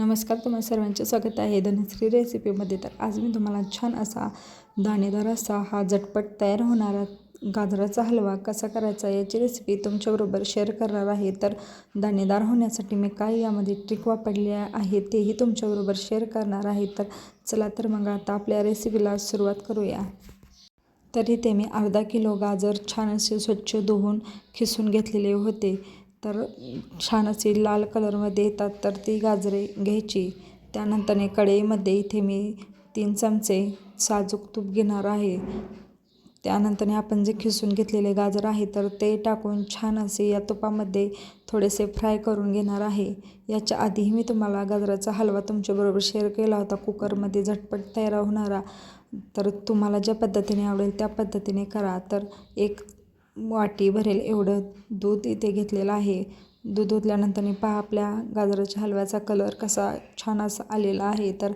नमस्कार तुम्हाला सर्वांचे स्वागत आहे धनश्री रेसिपीमध्ये. तर आज मी तुम्हाला छान असा दाणेदार असा हा झटपट तयार होणारा गाजराचा हलवा कसा करायचा याची रेसिपी तुमच्याबरोबर शेअर करणार आहे. तर दाणेदार होण्यासाठी मी काय यामध्ये ट्रिक वापरली आहे तेही तुमच्याबरोबर शेअर करणार आहे. तर चला तर मग आता आपल्या रेसिपीला सुरुवात करूया. तर इथे मी अर्धा किलो गाजर छान असे स्वच्छ धुवून खिसून घेतलेले होते. तर छान असे लाल कलरमध्ये येतात तर ती गाजरे घ्यायची. त्यानंतरने कढईमध्ये इथे मी तीन चमचे साजूक तूप घेणार आहे. त्यानंतरने आपण जे खिसून घेतलेले गाजर आहे तर ते टाकून छान असे या तुपामध्ये थोडेसे फ्राय करून घेणार आहे. याच्या आधीही मी तुम्हाला गाजराचा हलवा तुमच्याबरोबर शेअर केला होता. कुकरमध्ये झटपट तयार होणारा. तर तुम्हाला ज्या पद्धतीने आवडेल त्या पद्धतीने करा. तर एक वाटी भरेल एवढं दूध इथे घेतलेलं आहे. दूध ओतल्यानंतर पहा आपल्या गाजराच्या हलव्याचा कलर कसा छान असा आलेला आहे. तर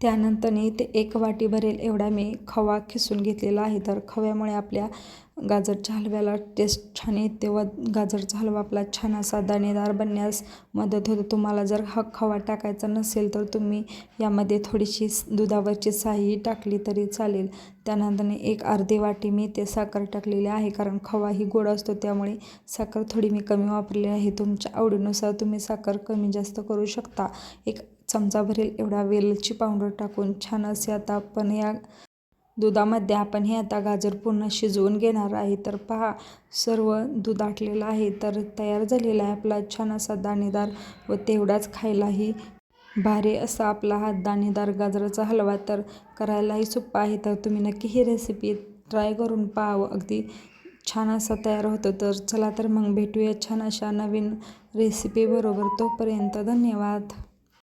त्यानंतरने ते एक वाटी भरेल एवढा मी खवा खिसून घेतलेला आहे. तर खव्यामुळे आपल्या गाजरच्या हलव्याला टेस्ट छान येते. व गाजरचा हलवा आपला छान असा दाणेदार बनण्यास मदत होते. तुम्हाला जर हा खवा टाकायचा नसेल तर तुम्ही यामध्ये थोडीशी दुधावरची साही टाकली तरी चालेल. त्यानंतरने एक अर्धी वाटी मी ते साखर टाकलेली आहे. कारण खवा ही गोड असतो त्यामुळे साखर थोडी मी कमी वापरली आहे. तुमच्या आवडीनुसार तुम्ही साखर कमी जास्त करू शकता. एक चमचा भरेल एवढा वेलची पावडर टाकून छान असे आता आपण या दुधामध्ये आपण हे आता गाजर पूर्ण शिजवून घेणार आहे. तर पहा सर्व दूध आटलेलं आहे. तर तयार झालेला आहे आपला छान असा दाणेदार व तेवढाच खायलाही भारी असा आपला हा दाणेदार गाजराचा हलवा. तर करायलाही सोप्पा आहे. तर तुम्ही नक्की ही रेसिपी ट्राय करून पाहावं. अगदी छान असा तयार होतो. तर चला तर मग भेटूया छान अशा नवीन रेसिपीबरोबर तोपर्यंत धन्यवाद.